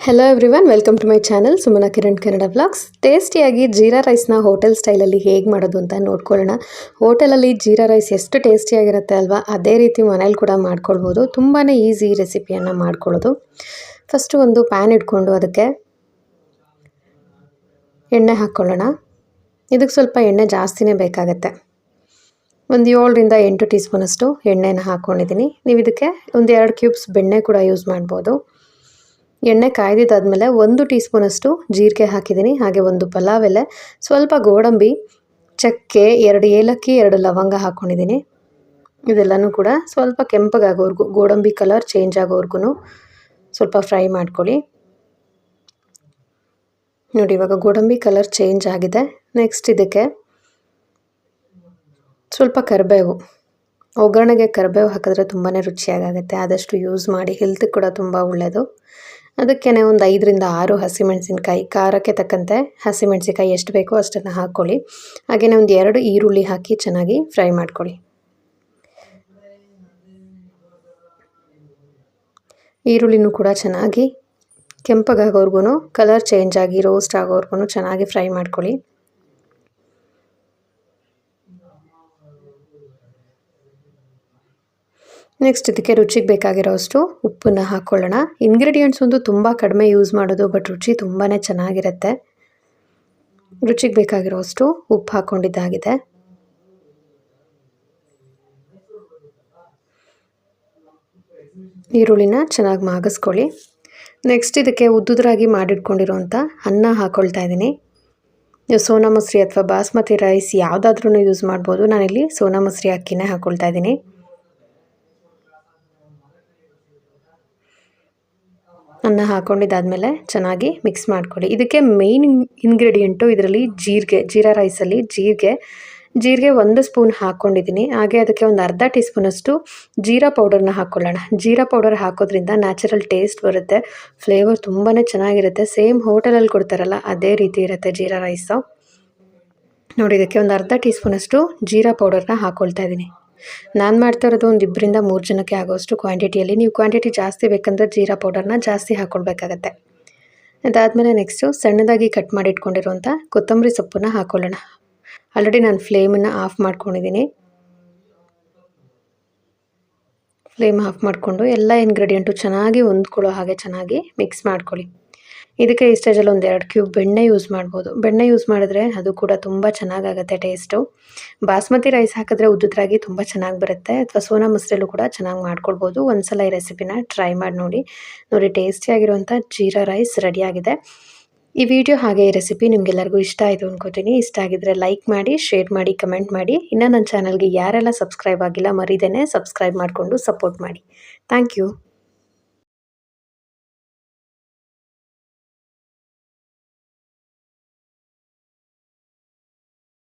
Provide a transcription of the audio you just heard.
Hello everyone welcome to my channel Sumana Kiran Kannada vlogs ಟೇಸ್ಟಿಯಾಗಿ jeera ರೈಸ್ನ hotel ಸ್ಟೈಲಲ್ಲಿ ಹೇಗೆ ಮಾಡೋದು ಅಂತ ನೋಡ್ಕೊಳ್ಳೋಣ ಹೋಟೆಲಲ್ಲಿ ಜೀರಾ ರೈಸ್ ಎಷ್ಟು ಟೇಸ್ಟಿಯಾಗಿರುತ್ತೆ ಅಲ್ವಾ ಅದೇ ರೀತಿ ಮನೇಲಿ ಕೂಡ ಮಾಡ್ಕೊಳ್ಬೋದು ತುಂಬಾ ಈಸಿ ರೆಸಿಪಿಯನ್ನು ಮಾಡ್ಕೊಳ್ಳೋದು ಫಸ್ಟು ಒಂದು ಪ್ಯಾನ್ ಇಟ್ಕೊಂಡು ಅದಕ್ಕೆ ಎಣ್ಣೆ ಹಾಕ್ಕೊಳ್ಳೋಣ ಇದಕ್ಕೆ ಸ್ವಲ್ಪ ಎಣ್ಣೆ ಜಾಸ್ತಿನೇ ಬೇಕಾಗತ್ತೆ ಒಂದು ಏಳರಿಂದ ಎಂಟು ಟೀ ಸ್ಪೂನಷ್ಟು ಎಣ್ಣೆನ ಹಾಕ್ಕೊಂಡಿದ್ದೀನಿ ನೀವು ಇದಕ್ಕೆ ಒಂದು ಎರಡು ಕ್ಯೂಬ್ಸ್ ಬೆಣ್ಣೆ ಕೂಡ ಯೂಸ್ ಮಾಡ್ಬೋದು ಎಣ್ಣೆ ಕಾಯ್ದಿದ್ದಾದಮೇಲೆ ಒಂದು ಟೀ ಸ್ಪೂನಷ್ಟು ಜೀರಿಗೆ ಹಾಕಿದ್ದೀನಿ, ಹಾಗೆ ಒಂದು ಪಲಾವ್ ಎಲೆ ಸ್ವಲ್ಪ ಗೋಡಂಬಿ, ಚಕ್ಕೆ, ಎರಡು ಏಲಕ್ಕಿ, ಎರಡು ಲವಂಗ ಹಾಕ್ಕೊಂಡಿದ್ದೀನಿ ಇದೆಲ್ಲನೂ ಕೂಡ ಸ್ವಲ್ಪ ಕೆಂಪಗಾಗೋವರೆಗೂ ಗೋಡಂಬಿ ಕಲರ್ ಚೇಂಜ್ ಆಗೋವರೆಗೂ ಸ್ವಲ್ಪ ಫ್ರೈ ಮಾಡ್ಕೊಳ್ಳಿ. ನೋಡಿ, ಇವಾಗ ಗೋಡಂಬಿ ಕಲರ್ ಚೇಂಜ್ ಆಗಿದೆ. ನೆಕ್ಸ್ಟ್ ಇದಕ್ಕೆ ಸ್ವಲ್ಪ ಕರಿಬೇವು. ಒಗ್ಗರಣೆಗೆ ಕರಿಬೇವು ಹಾಕಿದ್ರೆ ತುಂಬಾ ರುಚಿಯಾಗುತ್ತೆ ಆದಷ್ಟು ಯೂಸ್ ಮಾಡಿ ಹೆಲ್ತ್ ಕೂಡ ತುಂಬ ಒಳ್ಳೆಯದು ಅದಕ್ಕೇ ಒಂದು ಐದರಿಂದ ಆರು ಹಸಿಮೆಣಸಿನ್ಕಾಯಿ, ಖಾರಕ್ಕೆ ತಕ್ಕಂತೆ ಹಸಿಮೆಣಸಿನ್ಕಾಯಿ ಎಷ್ಟು ಬೇಕೋ ಅಷ್ಟನ್ನು ಹಾಕ್ಕೊಳ್ಳಿ. ಹಾಗೆಯೇ ಒಂದು ಎರಡು ಈರುಳ್ಳಿ ಹಾಕಿ ಚೆನ್ನಾಗಿ ಫ್ರೈ ಮಾಡ್ಕೊಳ್ಳಿ. ಈರುಳ್ಳಿನೂ ಕೂಡ ಚೆನ್ನಾಗಿ ಕೆಂಪಗಾಗೋರ್ಗು ಕಲರ್ ಚೇಂಜ್ ಆಗಿ ರೋಸ್ಟ್ ಆಗೋರ್ಗು ಚೆನ್ನಾಗಿ ಫ್ರೈ ಮಾಡ್ಕೊಳ್ಳಿ. ನೆಕ್ಸ್ಟ್ ಇದಕ್ಕೆ ರುಚಿಗೆ ಬೇಕಾಗಿರೋ ಅಷ್ಟು ಉಪ್ಪನ್ನು ಹಾಕ್ಕೊಳ್ಳೋಣ ಇಂಗ್ರೀಡಿಯೆಂಟ್ಸ್ ಒಂದು ತುಂಬ ಕಡಿಮೆ ಯೂಸ್ ಮಾಡೋದು ಬಟ್ ರುಚಿ ತುಂಬಾ ಚೆನ್ನಾಗಿರುತ್ತೆ. ರುಚಿಗೆ ಬೇಕಾಗಿರೋ ಅಷ್ಟು ಉಪ್ಪು ಹಾಕ್ಕೊಂಡಿದ್ದಾಗಿದೆ ಈರುಳ್ಳಿನ ಚೆನ್ನಾಗಿ ಮಾಗಿಸ್ಕೊಳ್ಳಿ. ನೆಕ್ಸ್ಟ್ ಇದಕ್ಕೆ ಉದ್ದುದ್ರಾಗಿ ಮಾಡಿಟ್ಕೊಂಡಿರೋಂಥ ಅನ್ನ ಹಾಕ್ಕೊಳ್ತಾ ಇದ್ದೀನಿ. ಸೋನಾ ಮಸ್ರಿ ಅಥವಾ ಬಾಸ್ಮತಿ ರೈಸ್ ಯಾವುದಾದ್ರೂ ಯೂಸ್ ಮಾಡ್ಬೋದು. ನಾನಿಲ್ಲಿ ಸೋನಾ ಮಸ್ರಿ ಅಕ್ಕಿನೇ ಹಾಕ್ಕೊಳ್ತಾ ಇದ್ದೀನಿ. ಅನ್ನ ಹಾಕ್ಕೊಂಡಿದ್ದಾದಮೇಲೆ ಚೆನ್ನಾಗಿ ಮಿಕ್ಸ್ ಮಾಡ್ಕೊಳ್ಳಿ. ಇದಕ್ಕೆ ಮೇಯ್ನ್ ಇಂಗ್ರೀಡಿಯೆಂಟು ಇದರಲ್ಲಿ ಜೀರಿಗೆ, ಜೀರಾ ರೈಸಲ್ಲಿ ಜೀರಿಗೆ. ಜೀರಿಗೆ ಒಂದು ಸ್ಪೂನ್ ಹಾಕ್ಕೊಂಡಿದ್ದೀನಿ. ಹಾಗೆ ಅದಕ್ಕೆ ಒಂದು ಅರ್ಧ ಟೀ ಸ್ಪೂನಷ್ಟು ಜೀರಾ ಪೌಡರ್ನ ಹಾಕ್ಕೊಳ್ಳೋಣ. ಜೀರಾ ಪೌಡರ್ ಹಾಕೋದ್ರಿಂದ ನ್ಯಾಚುರಲ್ ಟೇಸ್ಟ್ ಬರುತ್ತೆ ಫ್ಲೇವರ್ ತುಂಬಾ ಚೆನ್ನಾಗಿರುತ್ತೆ. ಸೇಮ್ ಹೋಟೆಲಲ್ಲಿ ಕೊಡ್ತಾರಲ್ಲ, ಅದೇ ರೀತಿ ಇರುತ್ತೆ ಜೀರಾ ರೈಸು ನೋಡಿ, ಇದಕ್ಕೆ ಒಂದು ಅರ್ಧ ಟೀ ಸ್ಪೂನಷ್ಟು ಜೀರಾ ಪೌಡರ್ನ ಹಾಕ್ಕೊಳ್ತಾ ಇದ್ದೀನಿ. ನಾನು ಮಾಡ್ತಾ ಇರೋದು ಒಂದು ಇಬ್ಬರಿಂದ ಮೂರು ಜನಕ್ಕೆ ಆಗೋಷ್ಟು ಕ್ವಾಂಟಿಟಿಯಲ್ಲಿ ನೀವು ಕ್ವಾಂಟಿಟಿ ಜಾಸ್ತಿ ಬೇಕಂದ್ರೆ ಜೀರಾ ಪೌಡರ್ನ ಜಾಸ್ತಿ ಹಾಕ್ಕೊಳ್ಬೇಕಾಗತ್ತೆ ಅದಾದಮೇಲೆ ನೆಕ್ಸ್ಟು ಸಣ್ಣದಾಗಿ ಕಟ್ ಮಾಡಿ ಇಟ್ಕೊಂಡಿರುವಂಥ ಕೊತ್ತಂಬರಿ ಸೊಪ್ಪನ್ನ ಹಾಕ್ಕೊಳ್ಳೋಣ ಆಲ್ರೆಡಿ ನಾನು ಫ್ಲೇಮನ್ನು ಆಫ್ ಮಾಡ್ಕೊಂಡಿದ್ದೀನಿ ಫ್ಲೇಮ್ ಆಫ್ ಮಾಡಿಕೊಂಡು ಎಲ್ಲ ಇಂಗ್ರೀಡಿಯೆಂಟು ಚೆನ್ನಾಗಿ ಹೊಂದ್ಕೊಳ್ಳೋ ಹಾಗೆ ಚೆನ್ನಾಗಿ ಮಿಕ್ಸ್ ಮಾಡ್ಕೊಳ್ಳಿ. ಇದಕ್ಕೆ ಈ ಸ್ಟೇಜಲ್ಲಿ ಒಂದು ಎರಡು ಕ್ಯೂಬ್ ಬೆಣ್ಣೆ ಯೂಸ್ ಮಾಡ್ಬೋದು. ಬೆಣ್ಣೆ ಯೂಸ್ ಮಾಡಿದ್ರೆ ಅದು ಕೂಡ ತುಂಬ ಚೆನ್ನಾಗಾಗತ್ತೆ ಟೇಸ್ಟು ಬಾಸ್ಮತಿ ರೈಸ್ ಹಾಕಿದ್ರೆ ಉದ್ದುದ್ರಾಗಿ ತುಂಬ ಚೆನ್ನಾಗಿ ಬರುತ್ತೆ. ಅಥವಾ ಸೋನಾ ಮಸರಲ್ಲೂ ಕೂಡ ಚೆನ್ನಾಗಿ ಮಾಡ್ಕೊಳ್ಬೋದು. ಒಂದ್ಸಲ ಈ ರೆಸಿಪಿನ ಟ್ರೈ ಮಾಡಿ ನೋಡಿ. ನೋಡಿ ಟೇಸ್ಟಿಯಾಗಿರುವಂಥ ಜೀರಾ ರೈಸ್ ರೆಡಿಯಾಗಿದೆ ಈ ವಿಡಿಯೋ ಹಾಗೆ ಈ ರೆಸಿಪಿ ನಿಮಗೆಲ್ಲರಿಗೂ ಇಷ್ಟ ಆಯಿತು ಅನ್ಕೋತೀನಿ. ಇಷ್ಟ ಆಗಿದ್ರೆ ಲೈಕ್ ಮಾಡಿ ಶೇರ್ ಮಾಡಿ ಕಮೆಂಟ್ ಮಾಡಿ. ಇನ್ನೂ ನನ್ನ ಚಾನಲ್ಗೆ ಯಾರೆಲ್ಲ ಸಬ್ಸ್ಕ್ರೈಬ್ ಆಗಿಲ್ಲ ಮರಿದೇನೆ ಸಬ್ಸ್ಕ್ರೈಬ್ ಮಾಡಿಕೊಂಡು ಸಪೋರ್ಟ್ ಮಾಡಿ. Thank you